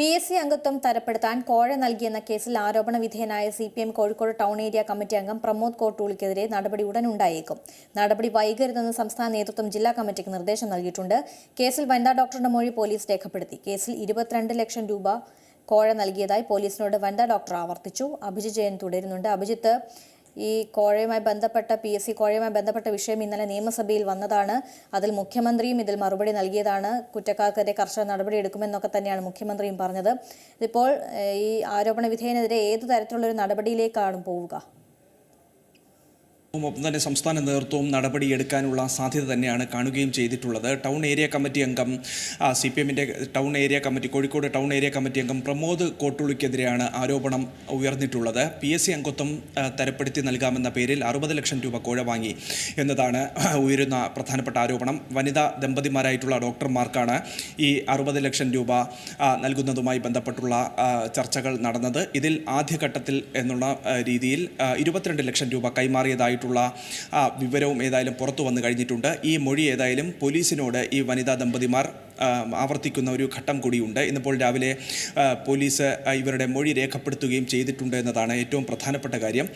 P S C അംഗത്വം തരപ്പെടുത്താൻ കോഴ നൽകിയെന്ന കേസിൽ ആരോപണ വിധേയനായ C P M Kozhikode town area committee അംഗം പ്രമോദ് കോട്ടൂളിക്കെതിരെ നടപടി ഉടൻ ഉണ്ടായേക്കും. നടപടി വൈകരുതെന്ന് സംസ്ഥാന നേതൃത്വം ജില്ലാ കമ്മിറ്റിക്ക് നിർദ്ദേശം നൽകിയിട്ടുണ്ട്. കേസിൽ വനിതാ ഡോക്ടറുടെ മൊഴി പോലീസ് രേഖപ്പെടുത്തി. കേസിൽ ഇരുപത്തിരണ്ട് ലക്ഷം രൂപ കോഴ നൽകിയതായി പോലീസിനോട് വനിതാ ഡോക്ടർ ആവർത്തിച്ചു. അഭിജിത് ജയൻ തുടരുന്നുണ്ട്. അഭിജിത്ത് ഈ കോഴയുമായി ബന്ധപ്പെട്ട പി എസ് സി കോഴയുമായി ബന്ധപ്പെട്ട വിഷയം ഇന്നലെ നിയമസഭയിൽ വന്നതാണ്. അതിൽ മുഖ്യമന്ത്രിയും ഇതിൽ മറുപടി നൽകിയതാണ്. കുറ്റക്കാർക്കെതിരെ കർശന നടപടി എടുക്കുമെന്നൊക്കെ തന്നെയാണ് മുഖ്യമന്ത്രിയും പറഞ്ഞത്. ഇതിപ്പോൾ ഈ ആരോപണ വിധേയനെതിരെ ഏത് തരത്തിലുള്ള ഒരു നടപടിയിലേക്കാണ് പോവുക? ഒപ്പം തന്നെ സംസ്ഥാന നേതൃത്വവും നടപടിയെടുക്കാനുള്ള സാധ്യത തന്നെയാണ് കാണുകയും ചെയ്തിട്ടുള്ളത്. ടൗൺ ഏരിയ കമ്മിറ്റി അംഗം സി പി എമ്മിന്റെ town area committee Kozhikode town area committee അംഗം പ്രമോദ് കോട്ടുളിക്കെതിരെയാണ് ആരോപണം ഉയർന്നിട്ടുള്ളത്. പി എസ് സി അംഗത്വം തരപ്പെടുത്തി നൽകാമെന്ന പേരിൽ അറുപത് ലക്ഷം രൂപ കോഴ വാങ്ങി എന്നതാണ് ഉയരുന്ന പ്രധാനപ്പെട്ട ആരോപണം. വനിതാ ദമ്പതിമാരായിട്ടുള്ള ഡോക്ടർമാർക്കാണ് ഈ അറുപത് ലക്ഷം രൂപ നൽകുന്നതുമായി ബന്ധപ്പെട്ടുള്ള ചർച്ചകൾ നടന്നത്. ഇതിൽ ആദ്യഘട്ടത്തിൽ എന്നുള്ള രീതിയിൽ ഇരുപത്തിരണ്ട് ലക്ഷം രൂപ കൈമാറിയതായിട്ടുള്ള ആ, വിവരവും ഏതായാലും പുറത്തു വന്നു കഴിഞ്ഞിട്ടുണ്ട്. ഈ മൊഴി ഏതായാലും പോലീസിനോട് ഈ വനിതാ ദമ്പതിമാർ ആവർത്തിക്കുന്ന ഒരു ഘട്ടം കൂടിയുണ്ട്. ഇന്നിപ്പോൾ രാവിലെ പോലീസ് ഇവരുടെ മൊഴി രേഖപ്പെടുത്തുകയും ചെയ്തിട്ടുണ്ട് എന്നതാണ് ഏറ്റവും പ്രധാനപ്പെട്ട കാര്യം.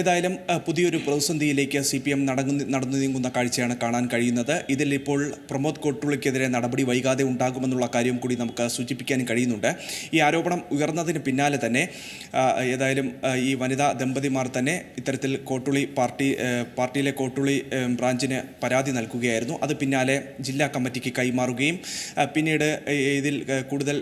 ഏതായാലും പുതിയൊരു പ്രതിസന്ധിയിലേക്ക് സി പി എം നടന്നു നടന്നു നീങ്ങുന്ന കാഴ്ചയാണ് കാണാൻ കഴിയുന്നത്. ഇതിൽ ഇപ്പോൾ പ്രമോദ് കോട്ടുള്ളിക്കെതിരെ നടപടി വൈകാതെ ഉണ്ടാകുമെന്നുള്ള കാര്യം കൂടി നമുക്ക് സൂചിപ്പിക്കാൻ കഴിയുന്നുണ്ട്. ഈ ആരോപണം ഉയർന്നതിന് പിന്നാലെ തന്നെ ഏതായാലും ഈ വനിതാ ദമ്പതിമാർ തന്നെ ഇത്തരത്തിൽ കോട്ടുളി പാർട്ടി ആ, പാർട്ടിയിലെ കോട്ടുളി ബ്രാഞ്ചിന് പരാതി നൽകുകയായിരുന്നു. അത് പിന്നാലെ ജില്ലാ കമ്മിറ്റിക്ക് കൈമാറുകയും പിന്നീട് ഇതിൽ കൂടുതൽ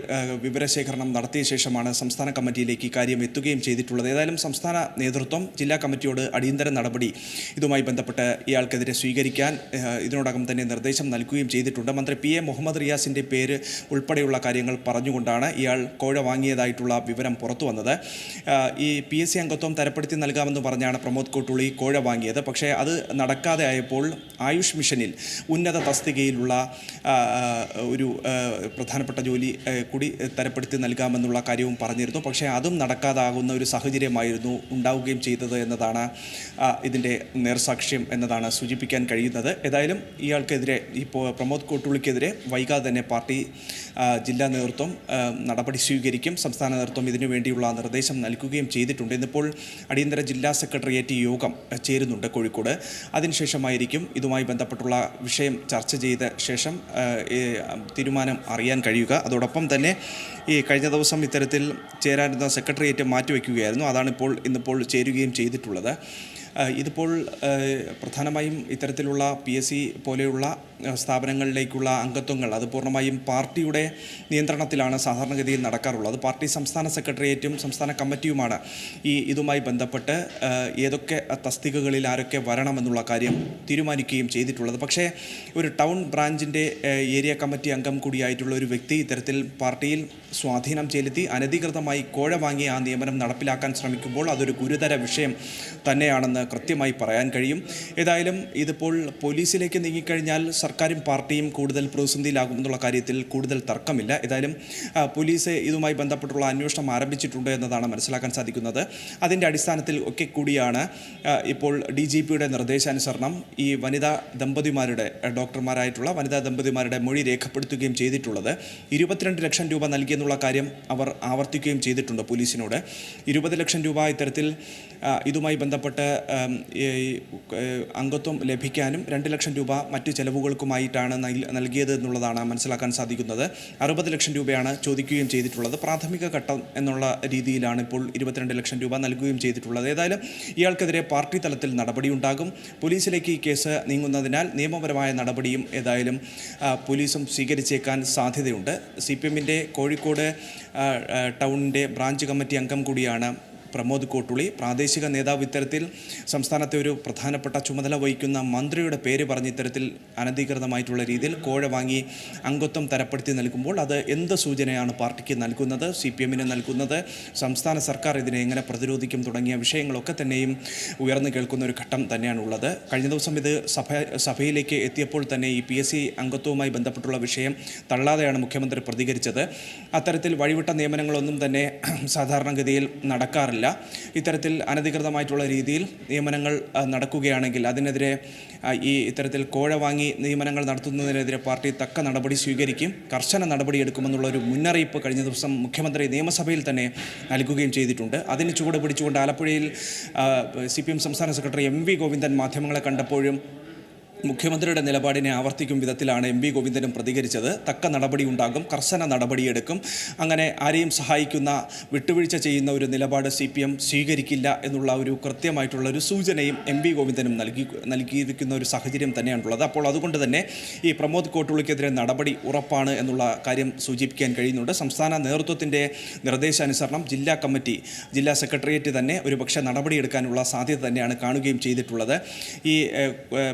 വിവരശേഖരണം നടത്തിയ ശേഷമാണ് സംസ്ഥാന കമ്മിറ്റിയിലേക്ക് ഇക്കാര്യം കാര്യം എത്തുകയും ചെയ്തിട്ടുള്ളത്. ഏതായാലും സംസ്ഥാന നേതൃത്വം ജില്ലാ കമ്മിറ്റിയോട് അടിയന്തര നടപടി ഇതുമായി ബന്ധപ്പെട്ട് ഇയാൾക്കെതിരെ സ്വീകരിക്കാൻ ഇതിനോടകം തന്നെ നിർദ്ദേശം നൽകുകയും ചെയ്തിട്ടുണ്ട്. മന്ത്രി പി. എ. മുഹമ്മദ് റിയാസിന്റെ പേര് ഉൾപ്പെടെയുള്ള കാര്യങ്ങൾ പറഞ്ഞുകൊണ്ടാണ് ഇയാൾ കോഴ വാങ്ങിയതായിട്ടുള്ള വിവരം പുറത്തു വന്നത്. ഈ പി. എസ് സി അംഗത്വം തരപ്പെടുത്തി നൽകാമെന്ന് പറഞ്ഞാണ് പ്രമോദ് കോട്ടുളി കോഴ വാങ്ങിയത്. പക്ഷേ അത് നടക്കാതെ ആയപ്പോൾ ആയുഷ് മിഷനിൽ ഉന്നത തസ്തികയിലുള്ള ഒരു പ്രധാനപ്പെട്ട ജോലി കൂടി തരപ്പെടുത്തി നൽകാമെന്നുള്ള കാര്യവും പറഞ്ഞിരുന്നു. പക്ഷേ അതും നടക്കാതാകുന്ന ഒരു സാഹചര്യമായിരുന്നു ഉണ്ടാവുകയും ചെയ്തത് എന്നതാണ് ഇതിന്റെ നേർസാക്ഷ്യം എന്നതാണ് സൂചിപ്പിക്കാൻ കഴിയുന്നത്. ഏതായാലും ഇയാൾക്കെതിരെ ഇപ്പോൾ പ്രമോദ് കോട്ടുള്ളിക്കെതിരെ വൈകാതെ തന്നെ പാർട്ടി ജില്ലാ നേതൃത്വം നടപടി സ്വീകരിക്കും. സംസ്ഥാന നേതൃത്വം ഇതിനു വേണ്ടിയുള്ള നിർദ്ദേശം നൽകുകയും ചെയ്തിട്ടുണ്ട്. ഇന്നിപ്പോൾ അടിയന്തര ജില്ലാ സെക്രട്ടേറിയറ്റ് യോഗം ചേരുന്നുണ്ട് കോഴിക്കോട്. അതിനുശേഷമായിരിക്കും ഇതുമായി ബന്ധപ്പെട്ടുള്ള വിഷയം ചർച്ച ചെയ്ത ശേഷം തീരുമാനം അറിയാൻ കഴിയുക. അതോടൊപ്പം തന്നെ ഈ കഴിഞ്ഞ ദിവസം ഇത്തരത്തിൽ ചേരാനിരുന്ന സെക്രട്ടേറിയറ്റ് മാറ്റിവെക്കുകയായിരുന്നു. അതാണിപ്പോൾ ഇന്നിപ്പോൾ ചേരുകയും ചെയ്തിട്ടുള്ളത്. ഇതിപ്പോൾ പ്രധാനമായും ഇത്തരത്തിലുള്ള പി എസ് സി പോലെയുള്ള സ്ഥാപനങ്ങളിലേക്കുള്ള അംഗത്വങ്ങൾ അത് പൂർണമായും പാർട്ടിയുടെ നിയന്ത്രണത്തിലാണ് സാധാരണഗതിയിൽ നടക്കാറുള്ളത്. പാർട്ടി സംസ്ഥാന സെക്രട്ടേറിയറ്റും സംസ്ഥാന കമ്മിറ്റിയുമാണ് ഈ ഇതുമായി ബന്ധപ്പെട്ട് ഏതൊക്കെ തസ്തികകളിൽ ആരൊക്കെ വരണമെന്നുള്ള കാര്യം തീരുമാനിക്കുകയും ചെയ്തിട്ടുള്ളത്. പക്ഷേ ഒരു ടൗൺ ബ്രാഞ്ചിന്റെ ഏരിയ കമ്മിറ്റി അംഗം കൂടിയായിട്ടുള്ള ഒരു വ്യക്തി ഇത്തരത്തിൽ പാർട്ടിയിൽ സ്വാധീനം ചെലുത്തി അനധികൃതമായി കോഴ വാങ്ങി ആ നിയമനം നടപ്പിലാക്കാൻ ശ്രമിക്കുമ്പോൾ അതൊരു ഗുരുതര വിഷയം തന്നെയാണെന്ന് കൃത്യമായി പറയാൻ കഴിയും. ഏതായാലും ഇതിപ്പോൾ പോലീസിലേക്ക് നീങ്ങിക്കഴിഞ്ഞാൽ സർക്കാരും പാർട്ടിയും കൂടുതൽ പ്രതിസന്ധിയിലാകുമെന്നുള്ള കാര്യത്തിൽ കൂടുതൽ തർക്കമില്ല. ഏതായാലും പോലീസ് ഇതുമായി ബന്ധപ്പെട്ടുള്ള അന്വേഷണം ആരംഭിച്ചിട്ടുണ്ട് എന്നതാണ് മനസ്സിലാക്കാൻ സാധിക്കുന്നത്. അതിന്റെ അടിസ്ഥാനത്തിൽ ഒക്കെ കൂടിയാണ് ഇപ്പോൾ ഡി ജി പിയുടെ നിർദ്ദേശാനുസരണം ഈ വനിതാ ദമ്പതിമാരുടെ ഡോക്ടർമാരായിട്ടുള്ള വനിതാ ദമ്പതിമാരുടെ മൊഴി രേഖപ്പെടുത്തുകയും ചെയ്തിട്ടുള്ളത്. ഇരുപത്തിരണ്ട് ലക്ഷം രൂപ നൽകിയെന്നുള്ള കാര്യം അവർ ആവർത്തിക്കുകയും ചെയ്തിട്ടുണ്ട് പോലീസിനോട്. ഇരുപത് ലക്ഷം രൂപ ഇത്തരത്തിൽ ഇതുമായി ബന്ധപ്പെട്ട് അംഗത്വം ലഭിക്കാനും രണ്ട് ലക്ഷം രൂപ മറ്റ് ചെലവുകൾക്കുമായിട്ടാണ് നൽ- നൽകിയത് എന്നുള്ളതാണ് മനസ്സിലാക്കാൻ സാധിക്കുന്നത്. അറുപത് ലക്ഷം രൂപയാണ് ചോദിക്കുകയും ചെയ്തിട്ടുള്ളത്. പ്രാഥമിക ഘട്ടം എന്നുള്ള രീതിയിലാണ് ഇപ്പോൾ ഇരുപത്തിരണ്ട് ലക്ഷം രൂപ നൽകുകയും ചെയ്തിട്ടുള്ളത്. ഏതായാലും ഇയാൾക്കെതിരെ പാർട്ടി തലത്തിൽ നടപടിയുണ്ടാകും. പോലീസിലേക്ക് ഈ കേസ് നീങ്ങുന്നതിനാൽ നിയമപരമായ നടപടിയും ഏതായാലും പോലീസും സ്വീകരിച്ചേക്കാൻ സാധ്യതയുണ്ട്. സി പി എമ്മിന്റെ കോഴിക്കോട് ടൗണിന്റെ ബ്രാഞ്ച് കമ്മിറ്റി അംഗം കൂടിയാണ് പ്രമോദ് കോട്ടുളി. പ്രാദേശിക നേതാവ് ഇത്തരത്തിൽ സംസ്ഥാനത്തെ ഒരു പ്രധാനപ്പെട്ട ചുമതല വഹിക്കുന്ന മന്ത്രിയുടെ പേര് പറഞ്ഞ് ഇത്തരത്തിൽ അനധികൃതമായിട്ടുള്ള രീതിയിൽ കോഴ വാങ്ങി അംഗത്വം തരപ്പെടുത്തി നൽകുമ്പോൾ അത് എന്ത് സൂചനയാണ് പാർട്ടിക്ക് നൽകുന്നത് സി പി എമ്മിന് നൽകുന്നത് സംസ്ഥാന സർക്കാർ ഇതിനെ എങ്ങനെ പ്രതിരോധിക്കും തുടങ്ങിയ വിഷയങ്ങളൊക്കെ തന്നെയും ഉയർന്നു കേൾക്കുന്ന ഒരു ഘട്ടം തന്നെയാണുള്ളത്. കഴിഞ്ഞ ദിവസം ഇത് സഭ സഭയിലേക്ക് എത്തിയപ്പോൾ തന്നെ ഈ പി എസ് സി അംഗത്വവുമായി ബന്ധപ്പെട്ടുള്ള വിഷയം തള്ളാതെയാണ് മുഖ്യമന്ത്രി പ്രതികരിച്ചത്. അത്തരത്തിൽ വഴിവിട്ട നിയമനങ്ങളൊന്നും തന്നെ സാധാരണഗതിയിൽ നടക്കാറില്ല. പാടില്ല ഇത്തരത്തിൽ അനധികൃതമായിട്ടുള്ള രീതിയിൽ നിയമനങ്ങൾ നടക്കുകയാണെങ്കിൽ അതിനെതിരെ ഈ ഇത്തരത്തിൽ കോഴ വാങ്ങി നിയമനങ്ങൾ നടത്തുന്നതിനെതിരെ പാർട്ടി തക്ക നടപടി സ്വീകരിക്കും. കർശന നടപടിയെടുക്കുമെന്നുള്ള ഒരു മുന്നറിയിപ്പ് കഴിഞ്ഞ ദിവസം മുഖ്യമന്ത്രി നിയമസഭയിൽ തന്നെ നൽകുകയും ചെയ്തിട്ടുണ്ട്. അതിന് ചുവട് പിടിച്ചുകൊണ്ട് ആലപ്പുഴയിൽ സി സംസ്ഥാന സെക്രട്ടറി എം വി ഗോവിന്ദൻ മാധ്യമങ്ങളെ കണ്ടപ്പോഴും മുഖ്യമന്ത്രിയുടെ നിലപാടിനെ ആവർത്തിക്കും വിധത്തിലാണ് എം വി ഗോവിന്ദനും പ്രതികരിച്ചത്. തക്ക നടപടി ഉണ്ടാകും കർശന നടപടിയെടുക്കും അങ്ങനെ ആരെയും സഹായിക്കുന്ന വിട്ടുവീഴ്ച ചെയ്യുന്ന ഒരു നിലപാട് സി പി എം സ്വീകരിക്കില്ല എന്നുള്ള ഒരു കൃത്യമായിട്ടുള്ള ഒരു സൂചനയും എം വി ഗോവിന്ദനും നൽകി നൽകിയിരിക്കുന്ന ഒരു സാഹചര്യം തന്നെയാണുള്ളത് അപ്പോൾ അതുകൊണ്ട് തന്നെ ഈ പ്രമോദ് കോട്ടുള്ളിക്കെതിരെ നടപടി ഉറപ്പാണ് എന്നുള്ള കാര്യം സൂചിപ്പിക്കാൻ കഴിയുന്നുണ്ട്. സംസ്ഥാന നേതൃത്വത്തിന്റെ നിർദ്ദേശാനുസരണം ജില്ലാ കമ്മിറ്റി ജില്ലാ സെക്രട്ടേറിയറ്റ് തന്നെ ഒരുപക്ഷെ നടപടിയെടുക്കാനുള്ള സാധ്യത തന്നെയാണ് കാണുകയും ചെയ്തിട്ടുള്ളത്. ഈ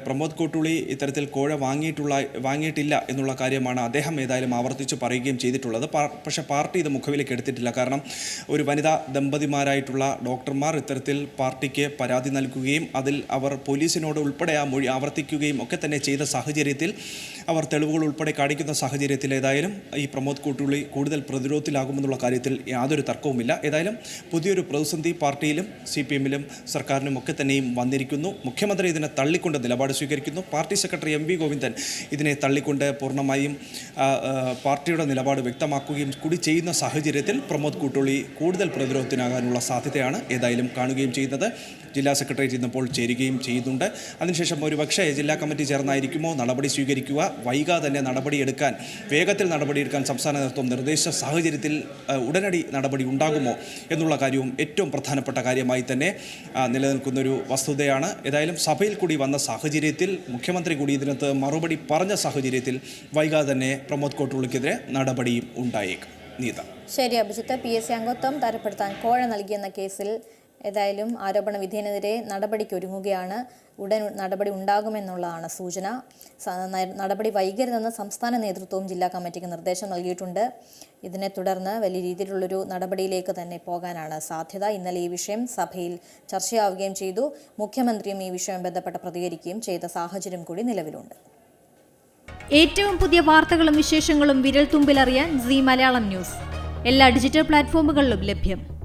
പ്രമോദ് ഏഹ്, പ്രമോദ് ഇത്തരത്തിൽ കോഴ വാങ്ങിയിട്ടുള്ള വാങ്ങിയിട്ടില്ല എന്നുള്ള കാര്യമാണ് അദ്ദേഹം ഏതായാലും ആവർത്തിച്ച് പറയുകയും ചെയ്തിട്ടുള്ളത്. പക്ഷേ പാർട്ടി ഇത് മുഖവിലേക്ക് എടുത്തിട്ടില്ല. കാരണം ഒരു വനിതാ ദമ്പതിമാരായിട്ടുള്ള ഡോക്ടർമാർ ഇത്തരത്തിൽ പാർട്ടിക്ക് പരാതി നൽകുകയും അതിൽ അവർ പോലീസിനോട് ഉൾപ്പെടെ ആ മൊഴി ആവർത്തിക്കുകയും ഒക്കെ തന്നെ ചെയ്ത സാഹചര്യത്തിൽ അവർ തെളിവുകൾ ഉൾപ്പെടെ കാണിക്കുന്ന സാഹചര്യത്തിൽ ഏതായാലും ഈ പ്രമോദ് കൂട്ടുള്ളി കൂടുതൽ പ്രതിരോധത്തിലാകുമെന്നുള്ള കാര്യത്തിൽ യാതൊരു തർക്കവുമില്ല. ഏതായാലും പുതിയൊരു പ്രതിസന്ധി പാർട്ടിയിലും സി പി എമ്മിലും സർക്കാരിനും ഒക്കെ തന്നെയും വന്നിരിക്കുന്നു. മുഖ്യമന്ത്രി ഇതിനെ തള്ളിക്കൊണ്ട് നിലപാട് സ്വീകരിക്കുന്നു. Party secretary M V Govindan ഇതിനെ തള്ളിക്കൊണ്ട് പൂർണമായും പാർട്ടിയുടെ നിലപാട് വ്യക്തമാക്കുകയും കൂടി ചെയ്യുന്ന സാഹചര്യത്തിൽ പ്രമോദ് കൂട്ടുള്ളി കൂടുതൽ പ്രതിരോധത്തിനാകാനുള്ള സാധ്യതയാണ് ഏതായാലും കാണുകയും ചെയ്യുന്നത്. ജില്ലാ സെക്രട്ടേറിയറ്റ് ഇന്നിപ്പോൾ ചേരുകയും ചെയ്യുന്നുണ്ട്. അതിനുശേഷം ഒരുപക്ഷേ ജില്ലാ കമ്മിറ്റി ചേർന്നായിരിക്കുമോ? നടപടി സ്വീകരിക്കുക വൈകാതെ തന്നെ നടപടിയെടുക്കാൻ വേഗത്തിൽ നടപടിയെടുക്കാൻ സംസ്ഥാന നേതൃത്വം നിർദ്ദേശ സാഹചര്യത്തിൽ ഉടനടി നടപടി ഉണ്ടാകുമോ എന്നുള്ള കാര്യവും ഏറ്റവും പ്രധാനപ്പെട്ട കാര്യമായി തന്നെ നിലനിൽക്കുന്നൊരു വസ്തുതയാണ്. ഏതായാലും സഭയിൽ കൂടി വന്ന സാഹചര്യത്തിൽ മുഖ്യമന്ത്രി കൂടി ഇതിനകത്ത് മറുപടി പറഞ്ഞ സാഹചര്യത്തിൽ വൈകാതെ തന്നെ പ്രമോദ് കോട്ടുള്ളിക്കെതിരെ നടപടിയും ഉണ്ടായേക്കും. നീത. ശരി അഭിജിത്ത്. പി. എസ്. സി അംഗത്വം തരപ്പെടുത്താൻ കോഴ നൽകിയെന്ന കേസിൽ ഏതായാലും ആരോപണ വിധേയനെതിരെ നടപടിക്ക് ഒരുങ്ങുകയാണ് ഉടൻ നടപടി ഉണ്ടാകുമെന്നുള്ളതാണ് സൂചന. നടപടി വൈകരുതെന്ന് സംസ്ഥാന നേതൃത്വവും ജില്ലാ കമ്മിറ്റിക്ക് നിർദ്ദേശം നൽകിയിട്ടുണ്ട്. ഇതിനെ തുടർന്ന് വലിയ രീതിയിലുള്ളൊരു നടപടിയിലേക്ക് തന്നെ പോകാനാണ് സാധ്യത. ഇന്നലെ ഈ വിഷയം സഭയിൽ ചർച്ചയാവുകയും ചെയ്തു. മുഖ്യമന്ത്രിയും ഈ വിഷയം ബന്ധപ്പെട്ട് പ്രതികരിക്കുകയും ചെയ്ത സാഹചര്യം കൂടി നിലവിലുണ്ട്. ഏറ്റവും പുതിയ വാർത്തകളും വിശേഷങ്ങളും വിരൽ തുമ്പിലറിയാൻ സി മലയാളം ന്യൂസ്. എല്ലാ ഡിജിറ്റൽ പ്ലാറ്റ്ഫോമുകളിലും ലഭ്യം.